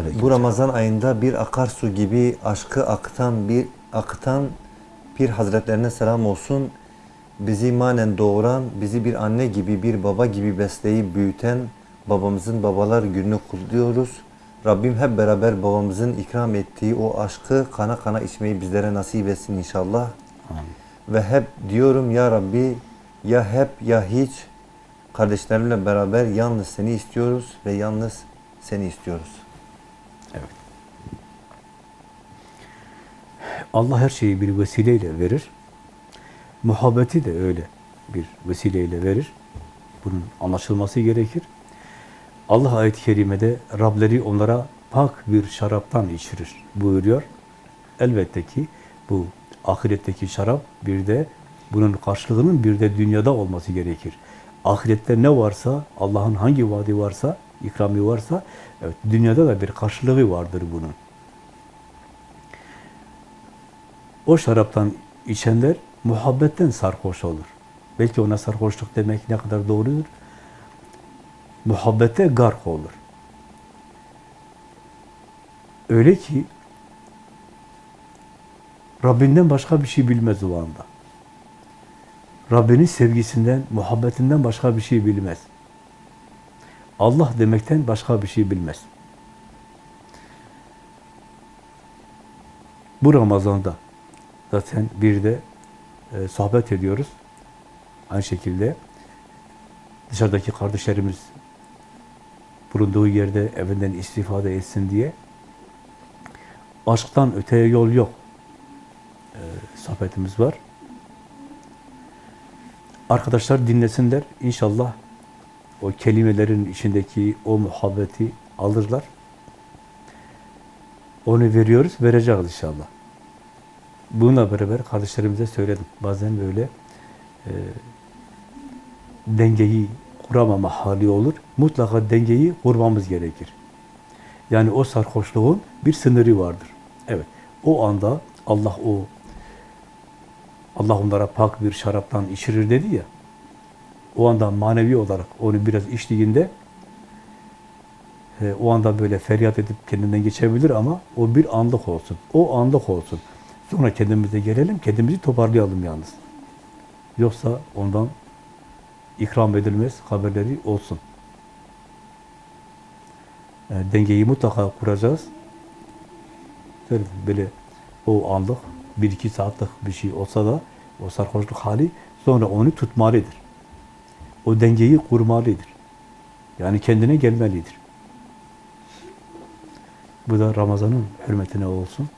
Aleyküm Bu Ramazan ayında bir akarsu gibi aşkı akıtan bir akıtan bir hazretlerine selam olsun. Bizi manen doğuran, bizi bir anne gibi, bir baba gibi besleyip büyüten babamızın babalar gününü kutluyoruz. Rabbim hep beraber babamızın ikram ettiği o aşkı kana kana içmeyi bizlere nasip etsin inşallah. Amin. Ve hep diyorum ya Rabbi ya hep ya hiç kardeşlerimle beraber yalnız seni istiyoruz ve yalnız seni istiyoruz. Evet. Allah her şeyi bir vesileyle verir. Muhabbeti de öyle bir vesileyle verir. Bunun anlaşılması gerekir. Allah ayet-i kerimede Rableri onlara pak bir şaraptan içirir buyuruyor. Elbette ki bu ahiretteki şarap bir de bunun karşılığının bir de dünyada olması gerekir. Ahirette ne varsa, Allah'ın hangi vaadi varsa, ikrami varsa, evet dünyada da bir karşılığı vardır bunun. O şaraptan içenler muhabbetten sarhoş olur. Belki ona sarhoşluk demek ne kadar doğrudur? Muhabbete gark olur. Öyle ki Rabbinden başka bir şey bilmez o anda. Rabbinin sevgisinden, muhabbetinden başka bir şey bilmez. Allah demekten başka bir şey bilmez. Bu Ramazan'da zaten bir de e, sohbet ediyoruz. Aynı şekilde dışarıdaki kardeşlerimiz bulunduğu yerde evinden istifade etsin diye aşktan öteye yol yok e, sohbetimiz var. Arkadaşlar dinlesinler. İnşallah o kelimelerin içindeki o muhabbeti alırlar. Onu veriyoruz, vereceğiz inşallah. Bununla beraber kardeşlerimize söyledim. Bazen böyle e, dengeyi kuramama hali olur. Mutlaka dengeyi kurmamız gerekir. Yani o sarhoşluğun bir sınırı vardır. Evet. O anda Allah o Allah onlara pak bir şaraptan içirir dedi ya. O anda manevi olarak onu biraz içtiğinde e, o anda böyle feryat edip kendinden geçebilir ama o bir anlık olsun. O anlık olsun. Sonra kendimize gelelim, kendimizi toparlayalım yalnız. Yoksa ondan ikram edilmez haberleri olsun. E, dengeyi mutlaka kuracağız. Söyledim, böyle o anlık, bir iki saatlik bir şey olsa da o sarhoşluk hali sonra onu tutmalıdır. O dengeyi kurmalıdır. Yani kendine gelmelidir. Bu da Ramazan'ın hürmetine olsun.